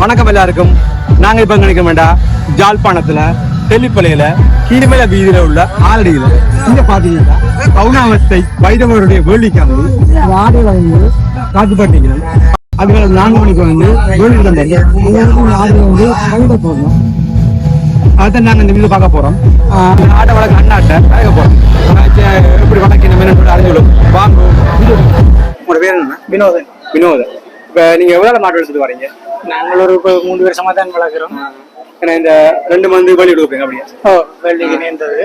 வணக்கம் எல்லாருக்கும். நாங்க இப்ப நினைக்க வேண்டாம் ஜாழ்ப்பாணத்துல தெல்லிப்பலையில கீழ்மேல வீதியில உள்ள ஆலடியில இங்க பாத்தீங்கன்னா கவுனாவத்தை வைரவருடைய வேள்விக்காக ஆடு வந்து காட்டுப்பட்டீங்க அதுல நான்கு மணிக்கு வந்து வேள்வி தந்தாங்க. ஆடு வந்து கைத போடணும் அதான் நாங்க இந்த வீடு பார்க்க இந்த ஆட்டை வளர்க்க அண்ணாட்டை ஆஹ் சே- எப்படி என்னன்னு அறிஞ்சுடும் வாங்க உங்களோட பேர் என்ன? வினோதன். வினோதன். இப்ப நீங்க எவ்வளவு மாட்டு எடுத்துட்டு வரீங்க? நாங்கள் ஒரு மூணு வருஷமா தான் வளர்க்குறோம். ஏன்னா இந்த ரெண்டு மந்த் வெளியிட வைப்பீங்க அப்படியே? ஓ வெள்ளிக்கு நேர்ந்தது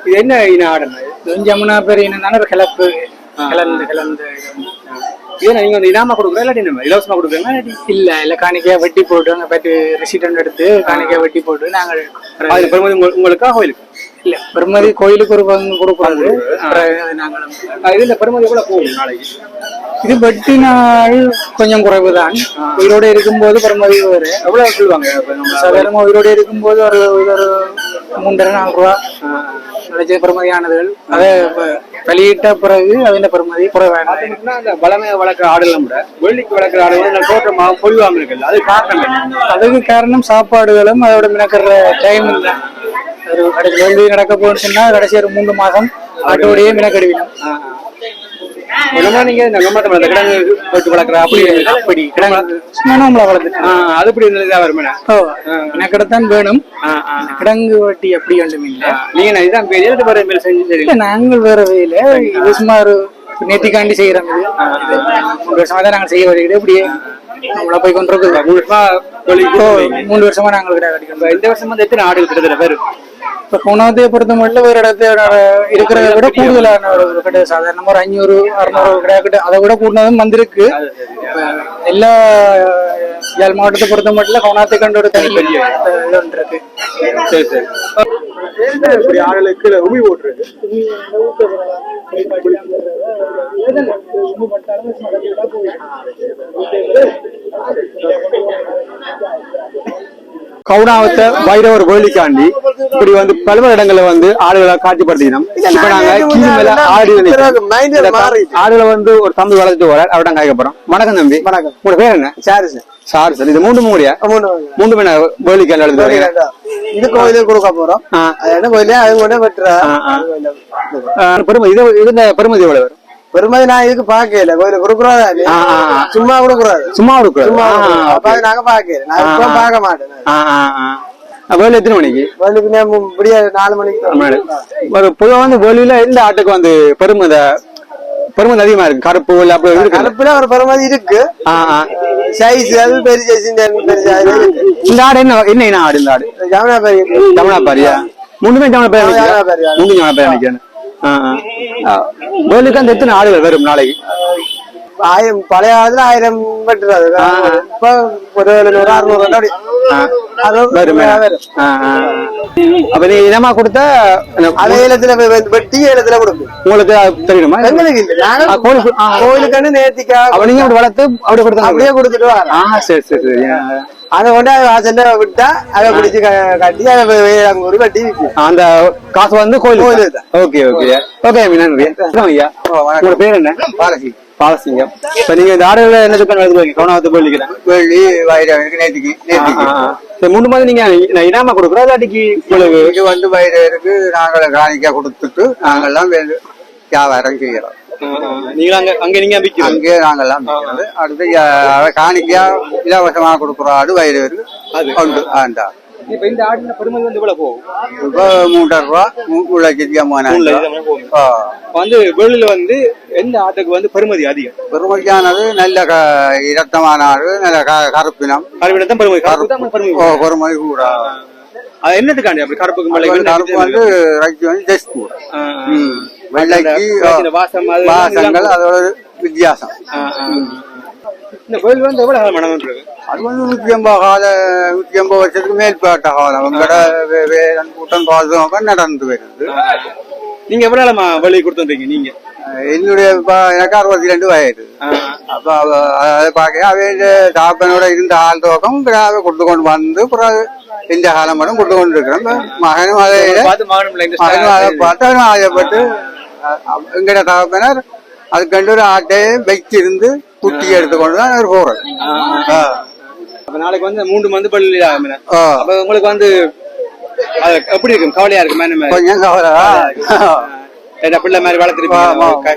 இது என்ன இன ஆடுனா? ஜமுனா பேர் என்னன்னா ஒரு கிளப்பு. கிளந்து கிளந்து. இது நீங்க வந்து இனாம கொடுக்குறோம் இல்லாட்டி என்ன இலவசமா கொடுக்குறீங்களா இல்ல இல்ல காணிக்கையா வெட்டி போட்டு அங்க பட்டு ரெசிடென்ட் எடுத்து காணிக்கையா வெட்டி போட்டு நாங்கள் பெருமதி உங்க- உங்களுக்கா கோயிலுக்கு? இல்ல பெருமதி கோயிலுக்கு ஒரு கொடுக்குறது. நாங்களும் இதுல பெருமதி எவ்வளவு போகும் நாளைக்கு. இது வெட்டினால் கொஞ்சம் குறைவு தான் உயிரோட இருக்கும்போது பெருமதி வேறு. எவ்வளவு சொல்லுவாங்க? இப்ப நம்ம சாதாரணமா உயிரோட இருக்கும்போது ஒரு ஒரு மூன்றரை நாலு ரூபா கிடைச்ச பெருமதியானதுகள். அதை வெளியிட்ட பிறகு அதிന്റെ பெருமதி குறைவான அந்த வளமையா வளர்க்குற ஆடுலாம் விட வெள்ளிக்கு வளர்க்குற ஆடு வந்து நல்ல தோற்றமா பொலிவாம இருக்குல்ல அது காரணம் அதுக்கு காரணம் சாப்பாடுகளும் அதோட மினக்கிற டைம் இல்லை ஒரு கடைசி வேள்வி நடக்க போகுதுன்னு சொன்னா கடைசி ஒரு மூன்று மாதம் ஆட்டோடையே மினக்கடுவினோம் ஒண்ணுமா நீங்க இந்த வளர்த்த கிடங்கு போட்டு வளர்க்குற அப்படி அப்படி கிடங்கு. வளர்த்துட்டு ஆஹ் அது இப்படி இருந்ததா வருமே ஓ மினக்கடத்தான் வேணும். கிடங்கு வட்டி அப்படி ஒன்றும் இல்லை. நீங்க மேல செஞ்சு சரி இல்ல நாங்கள் வேற வேலை. இது சும்மா ஒரு நேத்திக்காண்டி செய்யறோம் இது. மூணு வருஷமா தான் நாங்கள் செய்ய வருகிறது. இப்படியே நம்மள போய் கொண்டிருக்குது மூணு வருஷமா மூணு வருஷமா நாங்கள் கடிக்கணும் இந்த வருஷம் வந்து எத்தனை ஆடுகள் கிட்டத்தட்ட பேரு? இப்போ குணத்தை பொறுத்த மட்டும் வேறு இடத்த இருக்கிறத விட கூடுதலான ஒரு கடை சாதாரணமா ஒரு அஞ்சூறு அறுநூறு கடை கிட்ட அதை விட கூடுனதும் வந்திருக்கு எல்லா யாழ் மாவட்டத்தை பொறுத்த மட்டும் கவுனாத்தை கண்டு ஒரு தனி இருக்கு சரி சரி இப்படி ஆடுகளுக்கு உமி போட்டுருக்கு கவுனாவத்தை வைரவர் கோயிலுக்காண்டி இப்படி வந்து பல்வேறு இடங்கள்ல வந்து ஆடுகளை காட்சிப்படுத்தினோம். இப்ப நாங்க கீழ் மேல ஆடு நிக்கிறோம். இந்த கா- ஆடுகளை வந்து ஒரு தம்பி வளர்த்துட்டு வர காய்க்க போறோம் வணக்கம் தம்பி. வணக்கம். உங்களோட பேர் என்ன? சாரு சார். Sir sir. இது மூன்று மூடியா மூணு மூன்று மணி கோயிலுக்கு எழுதி வரீங்க இது கோயிலுக்கு கொடுக்க போறோம். என்ன கோயிலே? அது ஆ. ஆ, பெருமை. இது இருந்த பெருமதி எவ்வளவு வரும் பெருமதி நான் இதுக்கு பாக்கல கோயில கொடுக்குறதா. சும்மா கொடுக்குறாரு சும்மா இருக்கு சும்மா கொடுக்குறாரு. அப்ப நாங்க பாக்கல நான் பார்க்க மாட்டேன். வேலை எத்தனை மணிக்கு? நான் இப்படியே நாலு மணிக்கு. ஒரு பொதுவா வந்து கோயில எந்த ஆட்டுக்கு வந்து பெருமத பெருமதி அதிகமா இருக்கு. கருப்பு இல்ல அப்படி இருக்கு. கருப்புல ஒரு பெருமதி இருக்கு. சைஸ் அது பெரிய சைஸ் இந்த ஆடு என்ன என்ன ஆடு இந்த ஆடு? ஜமுனா ஜமுனா பாரியா ஜமுனா பேர் ஜமுனா பாரியா. மூணு ஜமுனா பேர் நினைக்கிறேன். கோயிலுக்கு அந்த எத்தனை ஆடுகள் வரும் நாளைக்கு? ஆயிரம் பழைய காலத்துல ஆயிரம் வெட்டுறாரு இப்ப ஒரு அறுநூறு வரும். அப்ப நீ இனமா கொடுத்தா அதே இடத்துல வெட்டி இடத்துல கொடுக்கும். உங்களுக்கு தெரியுமா? எங்களுக்கு கோயிலுக்கான நேர்த்திக்கா அப்ப நீங்க அப்படி வளர்த்து அப்படி கொடுத்தா அப்படியே கொடுத்துட்டு சரி சரி சரி. ஆ. அதை கொண்டு அதை வாசல்ல விட்டா அதை பிடிச்சு கட்டி அதை அங்க ஒரு கட்டி அந்த காசு வந்து கோயில் கோயிலுக்கு தான். Okay okay. ஓகே நன்றி. வணக்கம் ஐயா. உங்களோட பேர் என்ன? பாலசி பாலசிங்கம் இப்ப நீங்க இந்த ஆடுகளை என்ன துக்கம் எழுதுவீங்க கவனத்தை போலிக்கிறேன் வெள்ளி வைரவனுக்கு நேர்த்திக்கு நேர்த்திக்கு மூணு மாதிரி நீங்க இனாம கொடுக்குறோம் இல்லாட்டிக்கு உங்களுக்கு இது வந்து வைரவருக்கு நாங்கள் காணிக்கா கொடுத்துட்டு நாங்கெல்லாம் வியாபாரம் செய்யறோம். நீங்க அங்க அங்க நீங்க விற்கிறோம் அங்கேயே நாங்கெல்லாம். அடுத்து யா- காணிக்கா இலவசமா கொடுக்குற ஆடு வைரவருக்கு உண்டு. ஆண்டா. இப்ப இந்த ஆடுன பெருமதி வந்து இவ்வளவு போகும்? இப்போ மூன்றரை ரூபா? மூணு லட்சத்தி ஐம்பதாயிரம். ஆ. இப்ப வந்து வெளியில வந்து எந்த ஆட்டுக்கு வந்து பெருமதி அதிகம்? பெருமதியானது நல்ல க இரத்தமான ஆடு நல்ல க- கருப்பினம். கருவிட தான் பெருமதி கருப்பு தான் பெருமதி ஓ, பெருமதி கூட. அது என்னத்துக்காண்டி அப்படி கருப்புக்கு அது வந்து கருப்பு வந்து ரைக்கு வந்து டெஸ்ட் கூட. ம். வெள்ளைக்கு இந்த வாசம் அது வாசங்கள் அதோட வித்தியாசம். ஆ, ஆ. இந்த கோயில் வந்து எவ்வளவு காலம் இருக்கு அது வந்து நூத்தி எண்பது கால நூத்தி எண்பது வருஷத்துக்கு மேற்பட்ட காலம். உங்களோட கூட்டம் காலம் நடந்து வருது. நீங்க எவ்வளவு நாளமா வெளியே கொடுத்துருக்கீங்க நீங்க? என்னுடைய எனக்கு அறுபத்தி ரெண்டு வயது அப்ப அதை பார்க்க அவன் தாப்பனோட இருந்த ஆள் துவக்கம் பிறகு கொடுத்து கொண்டு வந்து பிறகு இந்த காலம் மட்டும் கொடுத்து கொண்டு இருக்கிறேன் மகனும் அதை மகனும் அதை பார்த்து அவனும் ஆசைப்பட்டு எங்கட தகப்பனர் அதுக்கண்டு ஒரு ஆட்டையை வச்சிருந்து குட்டி எடுத்துக்கொண்டு தான் அவர் போறது. அப்ப நாளைக்கு வந்து மூன்று மந்து பள்ளி ஆகும். அப்ப உங்களுக்கு வந்து எப்படி இருக்கும்? கவலையா இருக்கும் மேன கொஞ்சம் கவலை. என்ன பிள்ளை மாதிரி. வளர்த்துருப்பீங்க?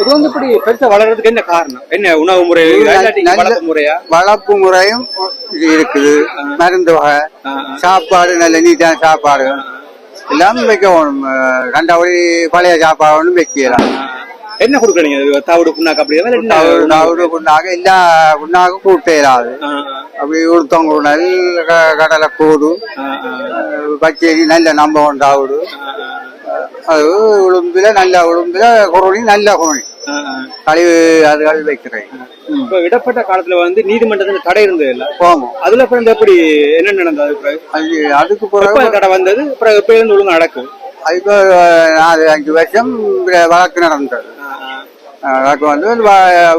இது வந்து இப்படி பெருசா வளர்றதுக்கு என்ன காரணம்? என்ன உணவு முறை வளர்ப்பு முறையா? வளர்ப்பு முறையும் இருக்குது. மருந்து வகை. சாப்பாடு நல்ல நீட்டான சாப்பாடு. எல்லாம் வைக்கணும் ரெண்டாவது பழைய சாப்பாடு வைக்கலாம் என்ன கொடுக்குறீங்க? தவிடு புண்ணாக்கு அப்படி இல்லாம இல்லாட்டி தவிடு தவிடு புண்ணாக எல்லா புண்ணாக்கும் கூட்ட இயலாது ஆ, அப்படி உளுத்தங்குடல் கடலை கூடு பச்சேரி நல்ல நம்பகம் தவிடு. அது உளுந்துல நல்ல உளுந்துல குருணி நல்ல குருணி. கழிவு அதுகள் வைக்கிறேன். இப்ப இடப்பட்ட காலத்துல வந்து நீதிமன்றத்துல தடை இருந்தது இல்ல? போகும் அதுல இந்த எப்படி என்ன நடந்தது பிறகு? அது அதுக்கு பிறகு தடை வந்தது? அப்புறம் எப்ப இருந்து ஒழுங்கா நடக்கும். அதுக்கு நாலு அஞ்சு வருஷம் வழக்கு நடந்தது. வழக்கு வந்து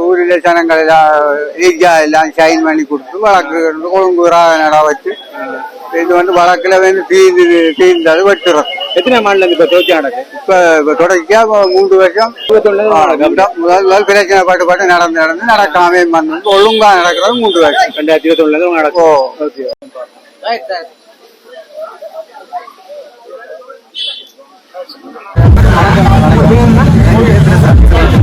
ஊரில் ஜனங்கள் எல்லாம் ஏஜா எல்லாம் சைன் பண்ணி கொடுத்து வழக்கு வந்து ஒழுங்கு நட வச்சு இது வந்து வழக்குல வந்து தீர்ந்து தீர்ந்தது வெட்டுறது எத்தனை மாநிலம் இப்ப தோச்சி நடக்கு இப்ப இப்ப தொடர்ச்சியா இப்ப மூன்று வருஷம் முதல் முதல் பிரச்சனை பட்டு பட்டு நடந்து நடந்து நடக்காம வந்து ஒழுங்கா நடக்கிறது மூன்று வருஷம் ரெண்டாயிரத்தி இருபத்தி இருந்து நடக்கும் ஓ